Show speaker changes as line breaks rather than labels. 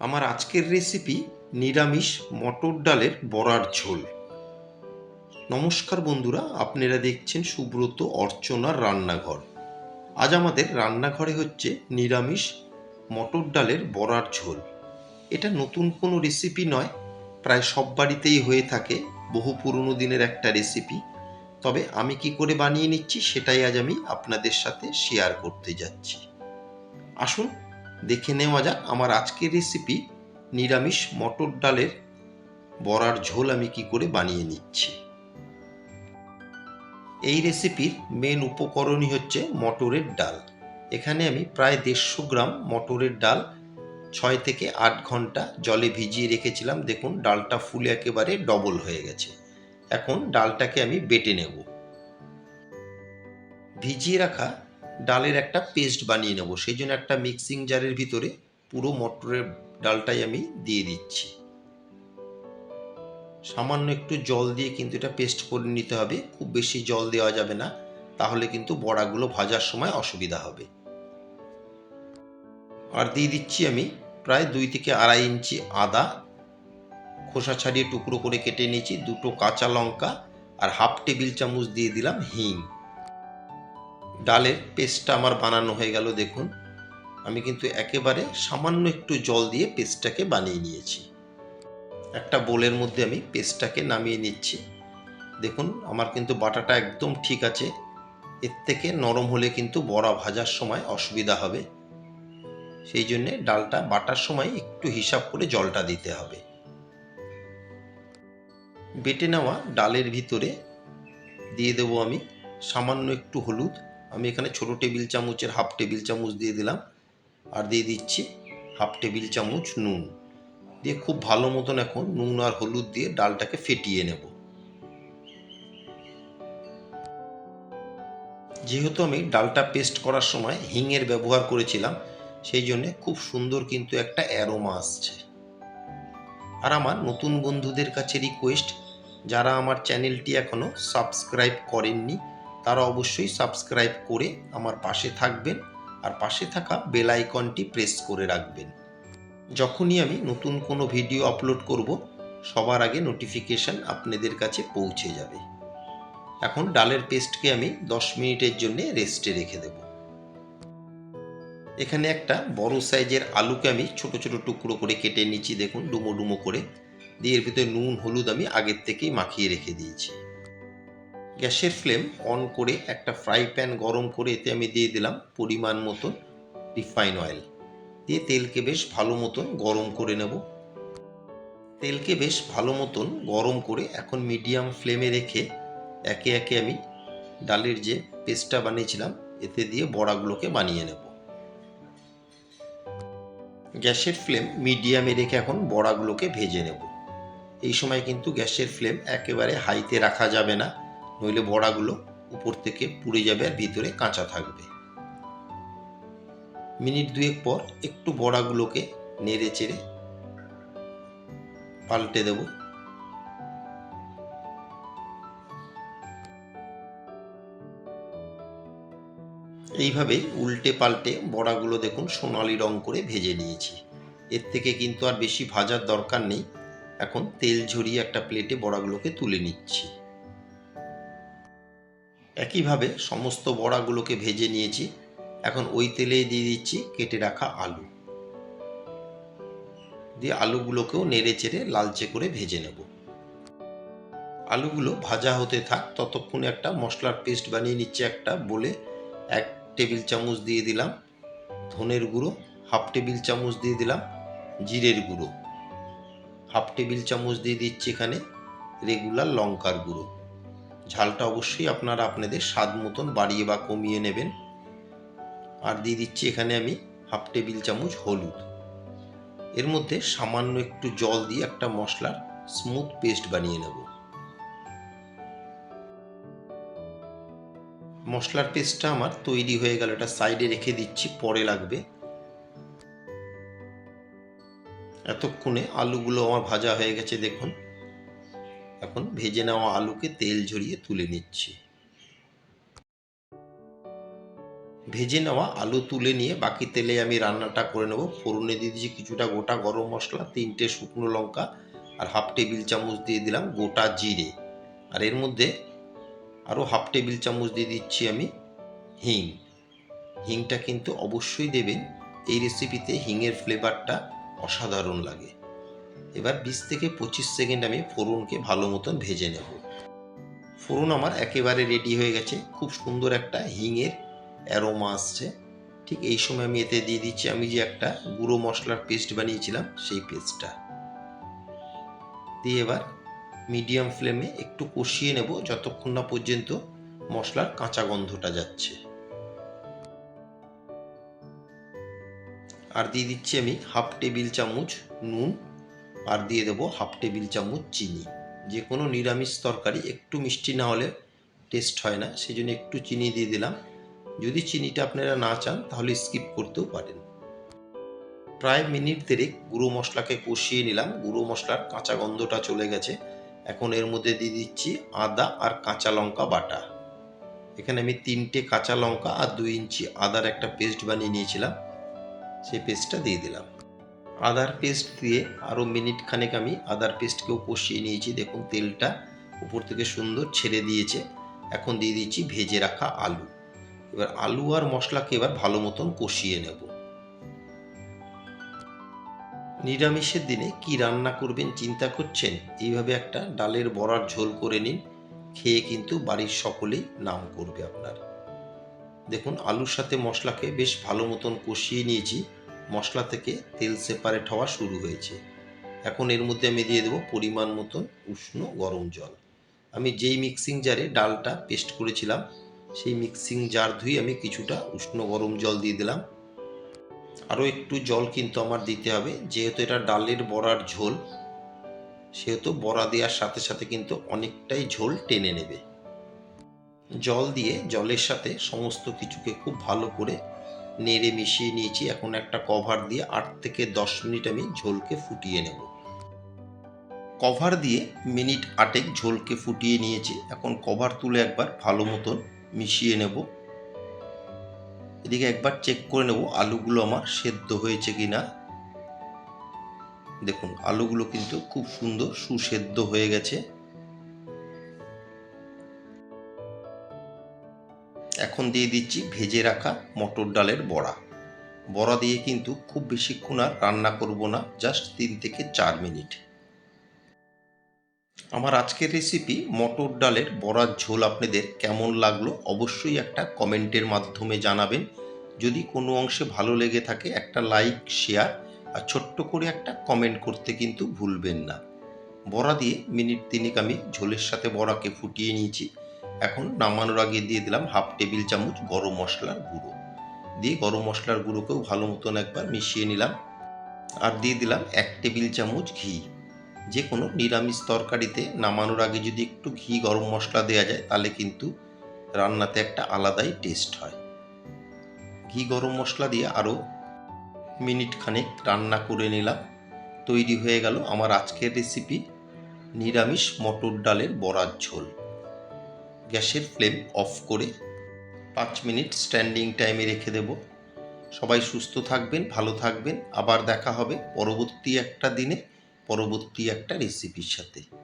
আমার আজকের রেসিপি নিরামিষ মটর ডালের বড়ার ঝোল। নমস্কার বন্ধুরা, আপনারা দেখছেন সুব্রত অর্চনার রান্নাঘর। আজ আমাদের রান্নাঘরে হচ্ছে নিরামিষ মটর ডালের বড়ার ঝোল। এটা নতুন কোনো রেসিপি নয়, প্রায় সব বাড়িতেই হয়ে থাকে, বহু পুরনো দিনের একটা রেসিপি তবে আমি কি করে বানিয়ে নিচ্ছি সেটাই আজ আমি আপনাদের সাথে শেয়ার করতে যাচ্ছি। আসুন দেখে নেওয়া যাক আমার আজকের রেসিপি নিরামিষ মটর ডালের বড়ার ঝোল আমি কি করে বানিয়ে নিচ্ছি। এই রেসিপির মেন উপকরণই হচ্ছে মটরের ডাল। এখানে আমি প্রায় দেড়শো গ্রাম মটরের ডাল ছয় থেকে আট ঘণ্টা জলে ভিজিয়ে রেখেছিলাম। দেখুন, ডালটা ফুলে একেবারে ডবল হয়ে গেছে। এখন ডালটাকে আমি বেটে নেব। ভিজিয়ে রাখা ডালের একটা পেস্ট বানিয়ে নেব। সেই জন্য একটা মিক্সিং জারের ভিতরে পুরো মটরের ডালটাই আমি দিয়ে দিচ্ছি। সামান্য একটু জল দিয়ে কিন্তু এটা পেস্ট করে নিতে হবে। খুব বেশি জল দেওয়া যাবে না। তাহলে কিন্তু বড়াগুলো ভাজার সময় অসুবিধা হবে। আর দিয়ে দিচ্ছি আমি প্রায় দুই থেকে আড়াই ইঞ্চি আদা। খোসা ছাড়িয়ে টুকরো করে কেটে নিয়েছি। দুটো কাঁচা লঙ্কা আর হাফ টেবিল চামচ দিয়ে দিলাম হিং। ডালের পেস্টটা আমার বানানো হয়ে গেল, দেখুন। আমি কিন্তু একেবারে সামান্য একটু জল দিয়ে পেস্টটাকে বানিয়ে নিয়েছি। একটা বোলের মধ্যে আমি পেস্টটাকে নামিয়ে নিচ্ছি। দেখুন, আমার কিন্তু বাটাটা একদম ঠিক আছে। এর থেকে নরম হলে কিন্তু বড়া ভাজার সময় অসুবিধা হবে। সেই জন্যে ডালটা বাটার সময় একটু হিসাব করে জলটা দিতে হবে। বেটে নেওয়া ডালের ভিতরে দিয়ে দেবো আমি সামান্য একটু হলুদ। আমি এখানে ছোটো টেবিল চামচের হাফ টেবিল চামচ দিয়ে দিলাম। আর দিয়ে দিচ্ছি হাফ টেবিল চামচ নুন। দিয়ে খুব ভালো মতন এখন নুন আর হলুদ দিয়ে ডালটাকে ফেটিয়ে নেব। যেহেতু আমি ডালটা পেস্ট করার সময় হিংয়ের ব্যবহার করেছিলাম, সেই জন্যে খুব সুন্দর কিন্তু একটা অ্যারোমা আসছে। আর আমার নতুন বন্ধুদের কাছে রিকোয়েস্ট, যারা আমার চ্যানেলটি এখনও সাবস্ক্রাইব করেননি তারা অবশ্যই সাবস্ক্রাইব করে আমার পাশে থাকবেন আর পাশে থাকা বেল আইকনটি প্রেস করে রাখবেন। যখনই আমি নতুন কোনো ভিডিও আপলোড করব, সবার আগে নোটিফিকেশান আপনাদের কাছে পৌঁছে যাবে। এখন ডালের পেস্টকে আমি দশ মিনিটের জন্য রেস্টে রেখে দেব। এখানে একটা বড় সাইজের আলুকে আমি ছোট ছোট টুকরো করে কেটে নিচ্ছি, দেখুন, ডুমো ডুমো করে। দিয়ে এর ভিতরে নুন, হলুদ আমি আগের থেকেই মাখিয়ে রেখে দিয়েছি। গ্যাসের ফ্লেম অন করে একটা ফ্রাই প্যান গরম করে এতে আমি দিয়ে দিলাম পরিমাণ মতন রিফাইন অয়েল। দিয়ে তেলকে বেশ ভালো মতন গরম করে নেব। তেলকে বেশ ভালো মতন গরম করে এখন মিডিয়াম ফ্লেমে রেখে একে একে আমি ডালের যে পেস্টটা বানিয়েছিলাম, এতে দিয়ে বড়াগুলোকে বানিয়ে নেব। গ্যাসের ফ্লেম মিডিয়ামে রেখে এখন বড়াগুলোকে ভেজে নেব। এই সময় কিন্তু গ্যাসের ফ্লেম একেবারে হাইতে রাখা যাবে না। নইলে বড়াগুলো উপর থেকে পুড়ে যাবে আর ভিতরে কাঁচা থাকবে। মিনিট দুয়েক পর একটু বড়াগুলোকে নেড়ে চেড়ে পাল্টে দেব। এইভাবে উল্টে পাল্টে বড়াগুলো দেখুন সোনালি রং করে ভেজে নিয়েছি। এর থেকে কিন্তু আর বেশি ভাজার দরকার নেই। এখন তেল ঝরিয়ে একটা প্লেটে বড়াগুলোকে তুলে নিচ্ছি। একইভাবে সমস্ত বড়াগুলোকে ভেজে নিয়েছি। এখন ওই তেলেই দিয়ে দিচ্ছি কেটে রাখা আলু। দিয়ে আলুগুলোকেও নেড়ে চেড়ে লালচে করে ভেজে নেব। আলুগুলো ভাজা হতে থাক, ততক্ষণে একটা মশলার পেস্ট বানিয়ে নিচ্ছে একটা বলে এক টেবিল চামচ দিয়ে দিলাম। ধনের গুঁড়ো, হাফ টেবিল চামচ দিয়ে দিলাম জিরের গুঁড়ো। হাফ টেবিল চামচ দিয়ে দিচ্ছি এখানে রেগুলার লঙ্কার গুঁড়ো। ঝালটা অবশ্যই আপনারা আপনাদের স্বাদ মতন বাড়িয়ে বা কমিয়ে নেবেন। আর দিয়ে দিচ্ছি এখানে আমি হাফ টেবিল চামচ হলুদ। এর মধ্যে সামান্য একটু জল দিয়ে একটা মশলার স্মুথ পেস্ট বানিয়ে নেব। মশলার পেস্টটা আমার তৈরি হয়ে গেল, এটা সাইডে রেখে দিচ্ছি, পরে লাগবে। এতক্ষণে আলুগুলো আমার ভাজা হয়ে গেছে, দেখুন। এখন ভেজে নেওয়া আলুকে তেল ঝরিয়ে তুলে নিচ্ছি। ভেজে নেওয়া আলু তুলে নিয়ে বাকি তেলে আমি রান্নাটা করে নেব। ফোড়নে দিয়ে দিয়েছি কিছুটা গোটা গরম মশলা, তিনটে শুকনো লঙ্কা আর হাফ টেবিল চামচ দিয়ে দিলাম গোটা জিরে। আর এর মধ্যে আরও হাফ টেবিল চামচ দিয়ে দিচ্ছি আমি হিং। হিংটা কিন্তু অবশ্যই দেবেন। এই রেসিপিতে হিংয়ের ফ্লেভারটা অসাধারণ লাগে। এবার বিশ থেকে পঁচিশ সেকেন্ড আমি ফোড়নকে ভালো মতন ভেজে নেব। ফোড়ন আমার একেবারে রেডি হয়ে গেছে। খুব সুন্দর একটা হিংয়ের অ্যারোমা আসছে। ঠিক এই সময় আমি এতে দিয়ে দিচ্ছি, আমি যে একটা গুঁড়ো মশলার পেস্ট বানিয়েছিলাম, সেই পেস্টটা দিয়ে এবার মিডিয়াম ফ্লেমে একটু কষিয়ে নেব, যতক্ষণ না পর্যন্ত মশলার কাঁচা গন্ধটা যাচ্ছে। আর দিয়ে দিচ্ছি আমি হাফ টেবিল চামচ নুন। আর দিয়ে দেবো হাফ টেবিল চামচ চিনি। যে কোনো নিরামিষ তরকারি, একটু মিষ্টি না হলে টেস্ট হয় না সেই জন্য একটু চিনি দিয়ে দিলাম। যদি চিনিটা আপনারা না চান, তাহলে স্কিপ করতেও পারেন। প্রায় মিনিট দেড়েক গুঁড়ো মশলাকে কষিয়ে নিলাম। গুঁড়ো মশলার কাঁচা গন্ধটা চলে গেছে। এখন এর মধ্যে দিয়ে দিচ্ছি আদা আর কাঁচা লঙ্কা বাটা। এখানে আমি তিনটে কাঁচা লঙ্কা আর দুই ইঞ্চি আদার একটা পেস্ট বানিয়ে নিয়েছিলাম। সেই পেস্টটা দিয়ে দিলাম। আদার পেস্ট দিয়ে আরও মিনিট খানেক আমি আদার পেস্টকেও কষিয়ে নিয়েছি। দেখুন, তেলটা উপর থেকে সুন্দর ছেড়ে দিয়েছে। এখন দিয়ে দিচ্ছি ভেজে রাখা আলু। এবার আলু আর মশলাকে এবার ভালো মতন কষিয়ে নেব। নিরামিষের দিনে কি রান্না করবেন চিন্তা করছেন? এইভাবে একটা ডালের বড়ার ঝোল করে নিন। খেয়ে কিন্তু বাড়ির সকলেই নাম করবে আপনার। দেখুন, আলুর সাথে মশলাকে বেশ ভালো মতন কষিয়ে নিয়েছি। মশলা থেকে তেল সেপারেট হওয়া শুরু হয়েছে। এখন এর মধ্যে আমি দিয়ে দেবো পরিমাণ মতন উষ্ণ গরম জল। আমি যেই মিক্সিং জারে ডালটা পেস্ট করেছিলাম, সেই মিক্সিং জার ধুয়ে আমি কিছুটা উষ্ণ গরম জল দিয়ে দিলাম। আরও একটু জল কিন্তু আমার দিতে হবে, যেহেতু এটা ডালের বড়ার ঝোল, সেহেতু বড়া দেওয়ার সাথে সাথে কিন্তু অনেকটাই ঝোল টেনে নেবে। জল দিয়ে জলের সাথে সমস্ত কিছুকে খুব ভালো করে নেড়ে মিশিয়ে নিয়েছি। এখন একটা কভার দিয়ে আট থেকে দশ মিনিট আমি ঝোলকে ফুটিয়ে নেব। কভার দিয়ে মিনিট আটেক ঝোলকে ফুটিয়ে নিয়েছি। এখন কভার তুলে একবার ভালো মতন মিশিয়ে নেব। এদিকে একবার চেক করে নেব আলুগুলো আমার সেদ্ধ হয়েছে কি না দেখুন, আলুগুলো কিন্তু খুব সুন্দর সুসেদ্ধ হয়ে গেছে। এখন দিয়ে দিচ্ছি ভেজে রাখা মটর ডালের বড়া। বড়া দিয়ে কিন্তু খুব বেশিক্ষণ আর রান্না করব না, জাস্ট তিন থেকে চার মিনিট। আমার আজকের রেসিপি মটর ডালের বড়ার ঝোল আপনাদের কেমন লাগল অবশ্যই একটা কমেন্টের মাধ্যমে জানাবেন। যদি কোনো অংশে ভালো লেগে থাকে, একটা লাইক, শেয়ার আর ছোট্ট করে একটা কমেন্ট করতে কিন্তু ভুলবেন না। বড়া দিয়ে মিনিট তিনেক আমি ঝোলের সাথে বড়াকে ফুটিয়ে নিয়েছি। এখন নামানোর আগে দিয়ে দিলাম হাফ টেবিল চামচ গরম মশলার গুঁড়ো। দিয়ে গরম মশলার গুঁড়োকেও ভালো মতন একবার মিশিয়ে নিলাম। আর দিয়ে দিলাম এক টেবিল চামচ ঘি। যে কোনো নিরামিষ তরকারিতে নামানোর আগে যদি একটু ঘি গরম মশলা দেওয়া যায়, তাহলে কিন্তু রান্নাতে একটা আলাদাই টেস্ট হয়। ঘি গরম মশলা দিয়ে আরও মিনিট খানেক রান্না করে নিলাম। তৈরি হয়ে গেল আমার আজকের রেসিপি নিরামিষ মটর ডালের বড়ার ঝোল। গ্যাসের ফ্লেম অফ করে পাঁচ মিনিট স্ট্যান্ডিং টাইমে রেখে দেব। সবাই সুস্থ থাকবেন, ভালো থাকবেন। আবার দেখা হবে পরবর্তী একটা দিনে, পরবর্তী একটা রেসিপির সাথে।